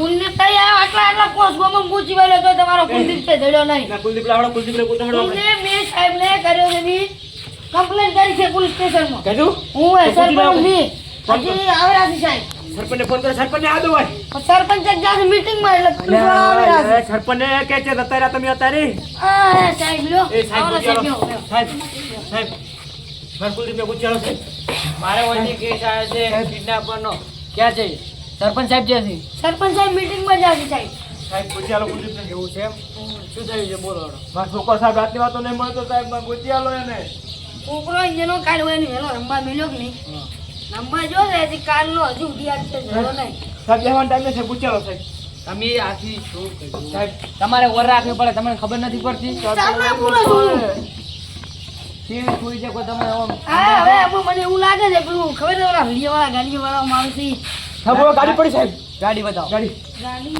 આવ્યો કુલદીપ તઈ આવ્યો આટલા આટલા કોસ ગોમાં પૂછી વળ્યો તો તમારો કુલદીપ છે જડ્યો નહીં. ના કુલદીપ લાવડો કુલદીપ ને કુલદીપ લાવડો. કુલદીપ મેં સાહેબને કર્યો છે કમ્પ્લેન કરી છે પોલીસ સ્ટેશનમાં. કીધું હું એ સરપંચની હજી આવેલા છે સાહેબ. સરપંચને ફોન કરો સરપંચને આ દો સરપંચ જ જાશે મીટિંગમાં એટલે વાળા આવેલા છે સરપંચને કે છે અત્યારે તમે અત્યારે? આ સાહેબ લ્યો. એ સાહેબ આવરા સાહેબ. સાહેબ સાહેબ. મારે સાહેબ. મારે વચ્ચે કેસ આવે છે કિડનેપરનો ક્યાં છે? સરપંચ સાહેબ જે છે? સરપંચ સાહેબ મીટિંગમાં જાવી સાહેબ? સાહેબ આલો કુલદીપને કેવું છે? શું થયું છે? બોલો. મારા છોકરો સાહેબ રાતની વાતો નહીં મળતો સાહેબ મારે પૂછી એને. છોકરો જેનો કાઢ હોય ને એનો રમવા મળ્યો કે નહીં? રમવા જો ને હજી કાલનો હજુ આજ છે જડ્યો નહીં. સાહેબ જવાનો ટાઈમ છે પૂછી સાહેબ. તમે આથી શું કર્યું? સાહેબ. તમારે ઓર રાખવી પડે તમને ખબર નથી પડતી? કેવી સુઈ છે કોઈ તમે હવે મને એવું લાગે છે પેલું ખબર છે ઓલા વીડિયો વાળા ગાડીઓ વાળા માણસી સાહેબ ગાડી પડી સાહેબ. ગાડી બતાવો. ગાડી. ગાડી.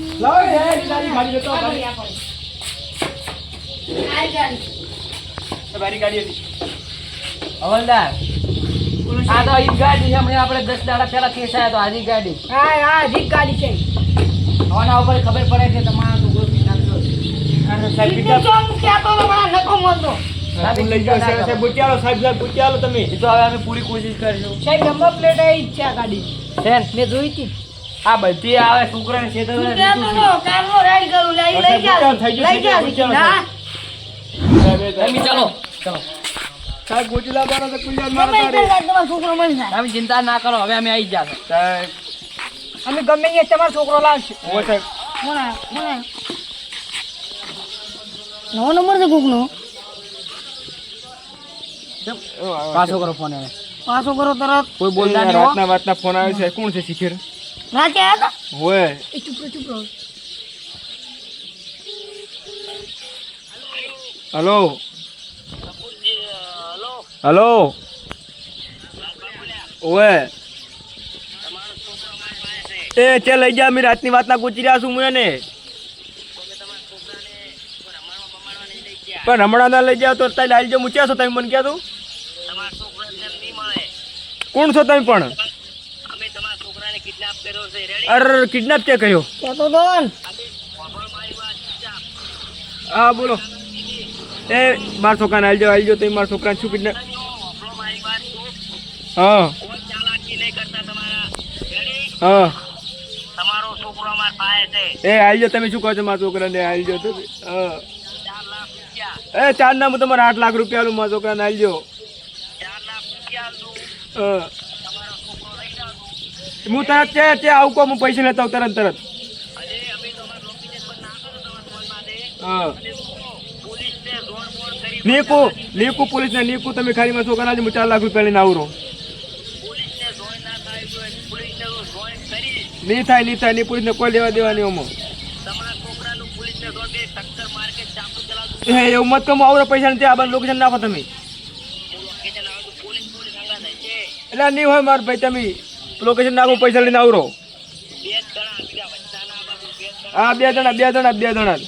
આ ગાડી. હતી. હવલદાર. તો ઈ ગાડી છે હમણાં આપણે દસ દાડા પહેલા આવ્યો તો આજી ગાડી. હા હા જી ગાડી છે. આના ઉપર ખબર પડે છે તમારા તો ગોતી નાખજો અરે સાહેબ બીજા ચોક કહેતો તો મને નતો મળતો લઈ જાઓ સાહેબ સાહેબ સાહેબ સાહેબ પૂછી તમે. એ તો હવે અમે પૂરી કોશિશ કરીશું. સાહેબ નંબર પ્લેટ એ છે આ ગાડી. બેન મેં જોઈ હતી. આ બધી આવે છોકરાને છે તો તું કહેતો તો કારનો રાઈડ કરું. લે લઈ સાહેબ, જા થઈ ગયું, લઈ જા ના તમે ચાલો. ચાલો. સાહેબ પૂછી લાવવાનો તો કુલિયાર મારો તે ગાડી તમારો છોકરો મળી જાય. તમે ચિંતા ના કરો હવે અમે આવી જાશું સાહેબ. અમે ગમે તે તમારો છોકરો લાવશે. ઓ સાહેબ. નવો નંબર છે કોકનો? પાછો કરો ફોન હવે પાછો કરો તરત. કોઈ બોલતા નહીં હો. રાતના વાતના ફોન આવે છે. કોણ છે શિખર? રાતે આવ્યા હોય. એ ચૂપ રહો ચૂપ રહો. હલો. હલો. ઓએ એ ચે લઈ જા. અમે રાતની વાતના ગુચી રહ્યા છું હું એને પણ હમણાં ના લઈ જાવ તો તાઈ લાવી જાવ મૂક્યા છો તમે મને કહો તું કોણ છો તમે પણ? અરે કિડનેપ કે કર્યો? હા બોલો. એ મારા છોકરાને આવી જાવ આવી જાઓ તમે મારા છોકરાને શું કિડનેપ હા. હા. એ આવી જાવ તમે શું કહો છો? મારા છોકરાને આવી જાવ તો. હા. એ ચાર ના હું તમારે આઠ લાખ રૂપિયા આલું મારા છોકરાને આવી હું. તરત છે તે આવું કહું હું પૈસા લેતા આવું તરત તરત. નીકુ નીકુ પોલીસ ને નીકુ તમે ખાલી મારા છોકરા હું ચાર લાખ રૂપિયા લઈને આવરો નહીં થાય નહીં થાય નહીં પોલીસ ને કોઈ લેવા દેવા નહીં ઓમાં એ એવું મત કમો આવરો પૈસા નથી આ બંધ લોકેશન નાખો તમે. એટલે નહીં હોય માર ભાઈ તમે લોકેશન નાખો પૈસા લઈને આવરો. હા બે જણા બે જણા બે જણા.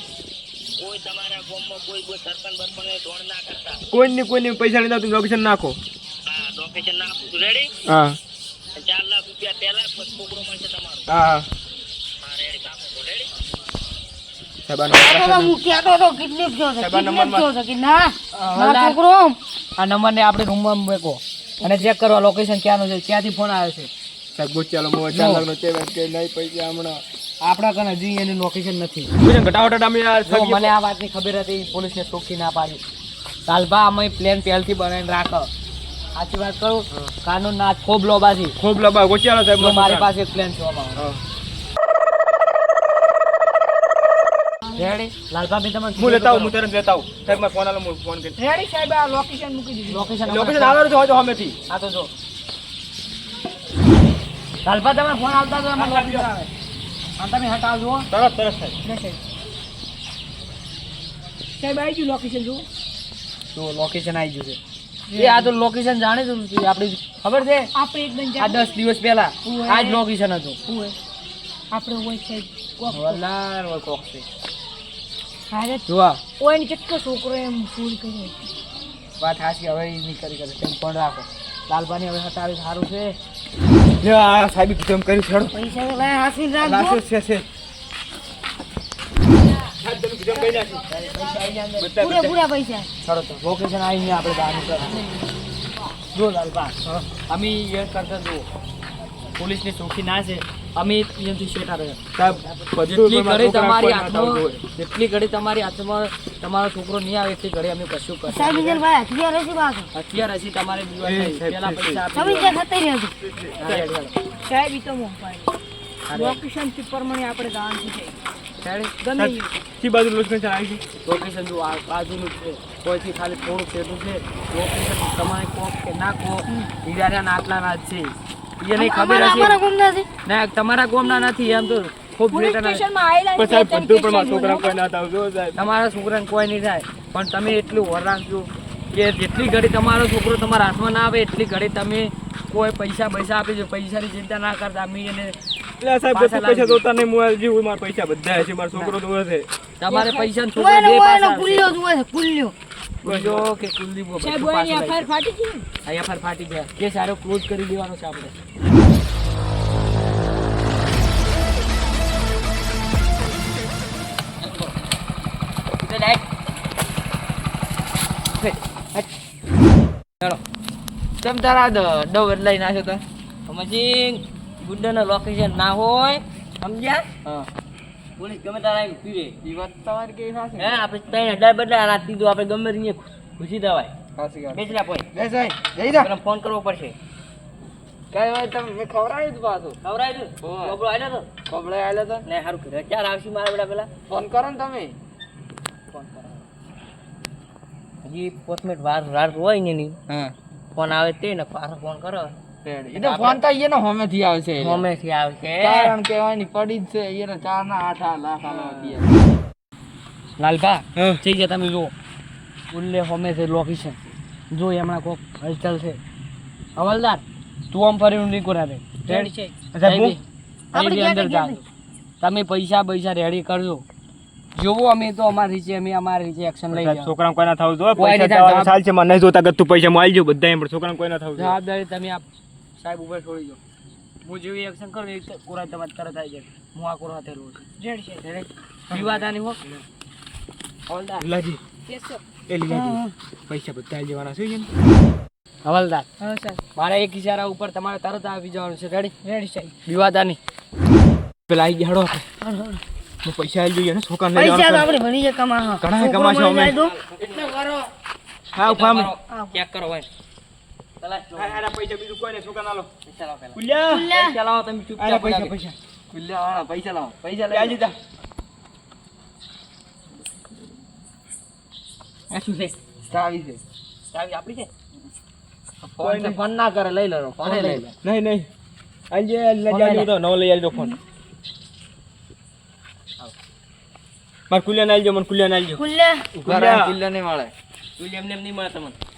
કોઈ નહીં કોઈ નહીં પૈસા લઈને તમે લોકેશન નાખો. હા હા હા સાહેબ આ કહેતો તો નંબર હું કહેતો તો kidnap થયો છે, સાહેબ, આ kidnap નંબરમાં- થયો છે કે ના મારો હવલદાર. છોકરો. આ નંબરને આપણે રૂમમાં મૂકો અને ચેક કરવા લોકેશન ક્યાંનું છે ક્યાંથી ફોન આવ્યો છે. સાહેબ ચાલો મોં ચાર લાખનો છે કે નહીં પૈસા હમણાં. આપણા કને હજી એની લોકેશન નથી. ઘટાવટા અમે મને આ વાતની ખબર હતી પોલીસને ચોખ્ખી ના પાડી. તાલભા અમે પ્લેન પહેલથી બનાવીને રાખો. સાચી વાત કરું? કાનૂન ના ખૂબ લોબાથી. ખૂબ લબા ગોચાલો સાહેબ મારી પાસે એક પ્લેન છે આમાં. હા. રેડી. લાલભાભી તમે હું લેતા આવું હું તરત લેતા આવું. સાહેબ મારે ફોન આલો હું ફોન કરી રેડી સાહેબ આ લોકેશન મૂકી દીધું. લોકેશન તો હોય હમેથી આ તો જો. લાલભા તમે ફોન આવતા તો એમાં લોકેશન આવે. આ તમે હટાવજો તરત તરત સાહેબ. સાહેબ. આવી ગયું લોકેશન જુઓ. જો લોકેશન આવી ગયું છે. એ આ તો લોકેશન જાણે છે આપણી ખબર છે? આપણે એકદમ આ દસ દિવસ પહેલા. આ જ લોકેશન હતું. આપણે હોય કોક છે. હારે જોવા કોઈને કેટલો છોકરો એમ ફૂલ કર્યો વાત હાસી હવે નહીં કરી કરે તેમ પણ રાખો. લાલબાની હવે હટાવી સારું છે. લે આ સાહેબ કીધું કર્યું છોડો. પૈસા તો ભાઈ હાંસવીને રાખજો. લાસો છે છે. પૂરે પૈસા. ચાલો તો. લોકેશન આવીને આપણે બહાર નીકળવાનું. જો લાલબા. અમે એ કરતા જો પોલીસની ચોખી ના છે. અમે અહીંયાથી શેઠા સાહેબ જેટલી ઘડી તમારી ના હાથમાં જેટલી ઘડી તમારી હાથમાં તમારો છોકરો નહીં આવે એટલી ઘડી અમે કશું સાહેબ કરશું ભાઈ હથિયાર હશે પાછું અત્યારે હજી તમારે સાહેબ, પૈસા આપી ત્યાં થતી હેડ. સાહેબ ઈ તો હા, લોકેશન પ્રમાણે આપણે જવાનું છે. ગમે કઈ બાજુ લોકેશન આવી છે? લોકેશન જો આ બાજુનું છે. કોઈથી ખાલી થોડું સેટું છે. લોકેશન તમારે કોક કે ના કો હીરાના આટલા જ છે. એ નહીં ખબર હશે. ના તમારા ગોમના નથી એમ તો ખૂબ પોલીસ બેટાના સ્ટેશનમાં આયેલા પણ સાહેબ બધું પણ મારા છોકરા કોઈ ના થવું જોઈએ સાહેબ. તમારા છોકરાને કોઈ નહીં થાય. પણ તમે એટલું વર છો કે જેટલી ઘડી તમારો છોકરો તમારા હાથમાં ના આવે એટલી ઘડી તમે કોઈ પૈસા પૈસા આપી દો પૈસાની ચિંતા ના કરતા. અમે એને એટલે સાહેબ પાછા પૈસા જોતા નહીં મોબાઈલ જેવું મારા પૈસા બધા છે મારો છોકરો તો છે. તમારે પૈસા છોકરો બે પાછા કુલ્યો કે કુલદીપ સાહેબ પાછું ઓયની ફાટી ગઈ. અહીંયા ફર ફાટી ગયા. જે સારો ક્લોઝ કરી દેવાનો છે આપણે. ચાલો. તમ તારા દ- ડવ બદલાઈ નાખ્યો તો? પછી ગુંડાના લોકેશન ના હોય સમજ્યા? હા. પોલીસ ગમે તારા એમ પીવે. એ વાત તમારી કેવી સાચી? હે આપણે ત્રણ હજાર બદલા રાત દીધું આપણે ગમે ત્યાં ખુશી દેવાય સાચી વાત. બેચલા પોઈ બેસાય જઈ જા. ફોન કરવો પડશે. કઈ તમે મેં પાછું. ખવડાવી દઉં. કપડો આવ્યો તો કપડે આવ્યો તો ને સારું કર્યું આવશે મારા બેટા પેલા? ફોન કરો ને તમે. ફોન કરો. હજી મિનિટ વાર રાત હોય ને એની. ફોન આવે તે ને પાછો ફોન કરો. એ તો ફોન તો એને હોમે થી આવશે હોમેથી આવશે. કારણ કહેવાની પડી જ છે એને ચાર ના આઠ લાખ આલવા લાલભા હા. ઠીક તમે જુઓ. ઉલ્લે હોમે છે. લોકેશન જો હમણાં કોક હલચલ છે. હવલદાર તું આમ ફરી નહીં કોરા રે રેડી છે. આપણે અંદર જાજો તમે પૈસા પૈસા રેડી કરજો. જોવો અમે તો અમારી રીતે અમે અમારી રીતે એક્શન લઈ જાઓ. છોકરાને કોઈ ના થવું જોઈએ પૈસા ચાલ છે મને જોતા કે તું પૈસા મળી આલજો બધા પણ છોકરા કોઈ ના થવું જવાબદારી તમે આપ સાહેબ ઉપર છોડી દો. હું જેવી એક્શન કરું એ કોરા તમારે તરત આવી જાય હું આ કોરા થયેલું છું. રેડી છે. રેડી? વિવાદાની હો. હવલદાર. લાજી. એ લીલાજી પૈસા બધા આલી છે હવલદાર. હા સર મારા એક ઇશારા ઉપર તમારે તરત આવી જવાનું છે. રેડી? રેડી સાહેબ વિવાદાની. પેલા આવી ગયા હડો હું પૈસા આવી જોઈએ ને છોકરાને પૈસા તો આપણે ભણી જાય કમા ઘણા કમાશે અમે. એટલે કરો હા ઊભા ચેક કરો ભાઈ. આ- પૈસા બીજું કોઈ નહીં છોકરાને આલો ચલાવો પહેલા કુલ્યા પૈસા લાવો તમે આના ચૂપચાપ પૈસા પૈસા પૈસા વાળા પૈસા લાવો પૈસા લઈ આલી જા આ શું છે ચાવી છે ચાવી આપણી છે ફોન. ફોન ના કરે લઈ લો ફોન લઈ લો નહીં નહીં આજે લઈ તો નવો લઈ આલજો ફોન મારે કુલ્યાને આવજો મને કુલ્યા ના આવજો કુલ્યા. કુલ્યા નહીં મળે કુલ્યા એમને એમ નહીં મળે તમને પૈસા તમને આલજો તમે કુલ્યાને આલજે તારો ખુલ્લે આયરો. એક એમને એમ કોઈ દાદાગીરી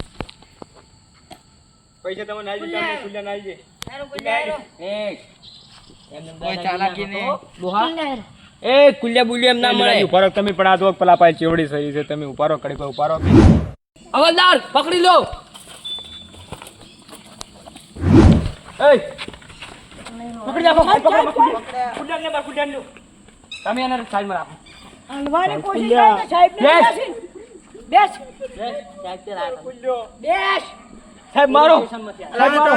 ચાલાકી ના નહીં. કરતો. ડોહા ખુલ્લે આયરો. એ કુલ્યા બુલ્યા એમ ના મળે. લીલાજી, તમે પણ આ તો પેલા પાસે ચેવડી સહી છે. તમે ઉભારો કડી પર ઉભારો હવલદાર પકડી લો. એય. પકડી રાખો પકડો કુલ્યાને માર કુલ્યાને તમે એને સાઈડમાં રાખો. હલવાની કોશિશ કરે તો સાહેબને બેસ. બેસ. સાહેબ. કુલ્યો બેસ. સાહેબ મારો.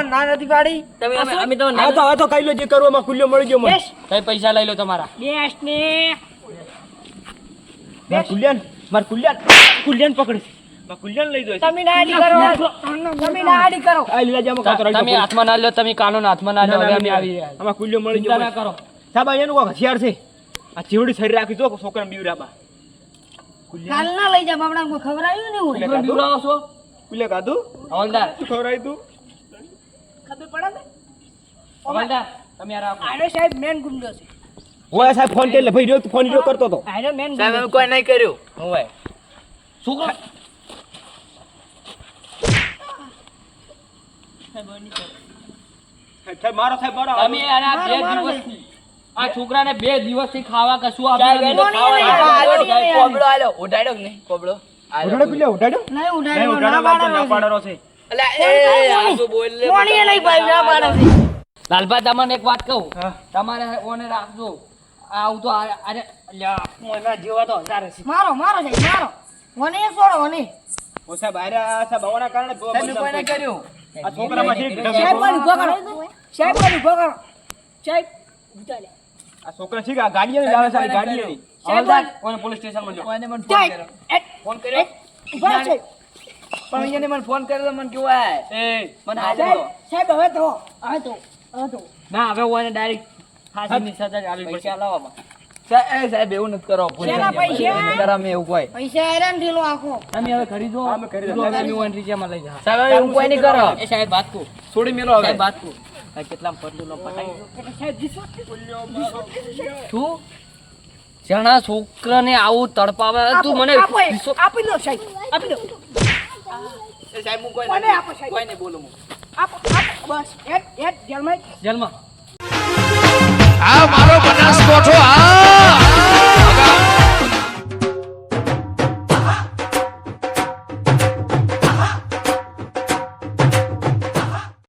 ના નથી પાડી તમે અમે- અમે તો આ તો આ તો કઈ લો જે કરવો કુલ્યો મળી ગયો મને. પૈસા લઈ લો તમારા. બેસ્ટ ને. માર કુલ્યાન માર કુલ્યાન કુલ્યાન પકડ માર કુલ્યાન લઈ દો તમે ના આડી કરો. તમે ના. આડી કરો. આ લીલાજી આમાં કાતર તમે હાથમાં ના લ્યો તમે કાનૂન હાથમાં ના લ્યો હવે અમે આવી રહ્યા. છીએ. કુલ્યો મળી ગયો ના કરો. સાહેબ એનું કોઈ હથિયાર છે. આ ચેવડી છરી રાખી જો છોકરા બીવરાબા કુલ્યા ના લઈ જા બાપડા ખબર આવ્યું ને છો? કુલ્યા કાધું હવલદાર શું ખવડાવી તું ખબર પડે ને હવલદાર તમે આ રાખો આયરો સાહેબ મેન ગુંડો છે ઓય સાહેબ ફોન લે ભાઈ રહ્યો ફોન રહ્યો કરતો તો આયરો મેન સાહેબ અમે કોઈ નહીં કર્યું હું ભાઈ છોકરો સાહેબ મારો સાહેબ મારો તમે આના બે દિવસથી આ છોકરાને બે દિવસથી ખાવા કશું આપ્યું કોબળો આલ્યો. ઉડાડ્યો કે કોબળો. ઉડાડો કુલ્યા ઉડાડો. નહીં ઉડાડો ના ના પાડવાનો છે. છે એ, આ બોલ લે? કોણીએ નહીં પાડ્યું ના પાડો? છે લાલભા તમને એક વાત કહું? તમારે ઓને રાખજો. આવું તો અરે જેવા તો હજાર. મારો મારો સાહેબ મારો. ઓને છોડો ઓને. ઓ સાહેબ આયરા આ સાહેબ આવવાના કારણે સાહેબ, કોઈને. કર્યું? આ છોકરામાં છે. સાહેબ મને ઊભો કરો સાહેબ મને ઊભો કરો સાહેબ ઉઠા આ છોકરા છે આ ગાડીઓ લાવે છે ગાડીઓ હવલદાર, કોને પોલીસ સ્ટેશનમાં જો. કોઈને મને ફોન કર્યો. ફોન કર્યો? ઊભા રહો, પણ અહીંયાને મને ફોન કર્યો મને કેવું એ મને હાજર સાહેબ સાહેબ હવે તો હવે તો હવે તો. ના હવે હું એને ડાયરેક્ટ ફાંસીની સજા જ આપવી લાવવામાં સાહેબ સાહેબ એવું નથી કરો પૈસા? કરામે એવું કોઈ પૈસા હેરાન થયેલો આખો. તમે હવે ખરીદો અમે ખરીદો. તમે ઓન રીચામાં લઈ જાઓ. સાહેબ એવું કોઈ નહીં કરો. એ સાહેબ વાત કો છોડી મેલો હવે. વાત કો આ કેટલા પતલું નો પટાઈ સાહેબ શું? જણા છોકરાને આવું તડપાવે તું મને આપો દો સાહેબ આપી દો. સાહેબ હું કોઈ મને આપો સાહેબ. કોઈને બોલું હું. આપો આપો બસ એટ એટ જલમાં જલમાં. આ મારો બનાસકોઠો આ